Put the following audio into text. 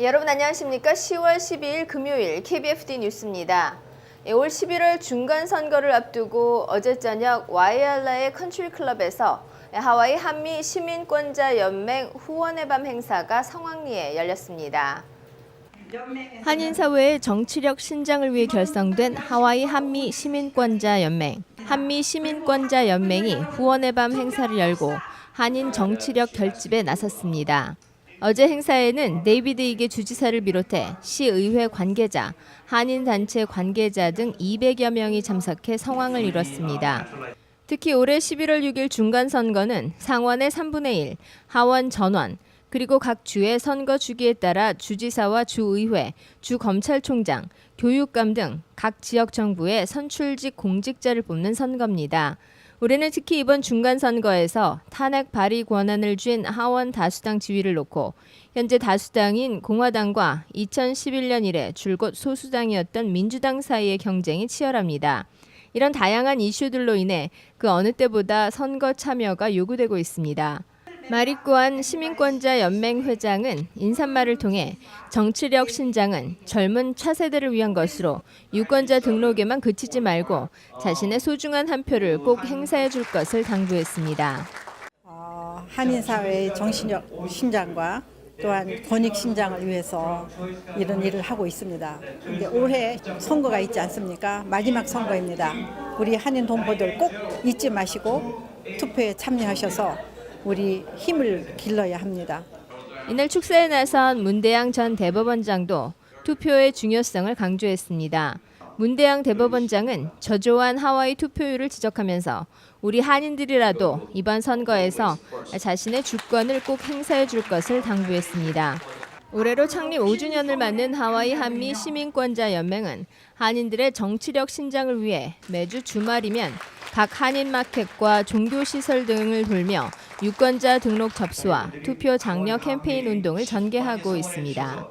여러분 안녕하십니까? 10월 12일 금요일 KBFD 뉴스입니다. 예, 올 11월 중간 선거를 앞두고 어제 저녁 와이알라의 컨트리 클럽에서 하와이 한미 시민권자 연맹 후원의 밤 행사가 성황리에 열렸습니다. 한인 사회의 정치력 신장을 위해 결성된 하와이 한미 시민권자 연맹, 한미 시민권자 연맹이 후원의 밤 행사를 열고 한인 정치력 결집에 나섰습니다. 어제 행사에는 데이비드 이게 주지사를 비롯해 시의회 관계자, 한인 단체 관계자 등 200여 명이 참석해 성황을 이뤘습니다. 특히 올해 11월 6일 중간 선거는 상원의 3분의 1, 하원 전원, 그리고 각 주의 선거 주기에 따라 주지사와 주의회, 주검찰총장, 교육감 등 각 지역 정부의 선출직 공직자를 뽑는 선거입니다. 올해는 특히 이번 중간 선거에서 탄핵 발의 권한을 쥔 하원 다수당 지위를 놓고 현재 다수당인 공화당과 2011년 이래 줄곧 소수당이었던 민주당 사이의 경쟁이 치열합니다. 이런 다양한 이슈들로 인해 그 어느 때보다 선거 참여가 요구되고 있습니다. 마리꾸안 시민권자 연맹 회장은 인사말을 통해 정치력 신장은 젊은 차세대를 위한 것으로 유권자 등록에만 그치지 말고 자신의 소중한 한 표를 꼭 행사해 줄 것을 당부했습니다. 어, 한인 사회의 정신력 신장과 또한 권익 신장을 위해서 이런 일을 하고 있습니다. 근데 올해 선거가 있지 않습니까? 마지막 선거입니다. 우리 한인 동포들 꼭 잊지 마시고 투표에 참여하셔서 우리 힘을 길러야 합니다. 이날 축사에 나선 문대양 전 대법원장도 투표의 중요성을 강조했습니다. 문대양 대법원장은 저조한 하와이 투표율을 지적하면서 우리 한인들이라도 이번 선거에서 자신의 주권을 꼭 행사해 줄 것을 당부했습니다. 올해로 창립 5주년을 맞는 하와이 한미 시민권자 연맹은 한인들의 정치력 신장을 위해 매주 주말이면 각 한인 마켓과 종교 시설 등을 돌며 유권자 등록 접수와 투표 장려 캠페인 운동을 전개하고 있습니다.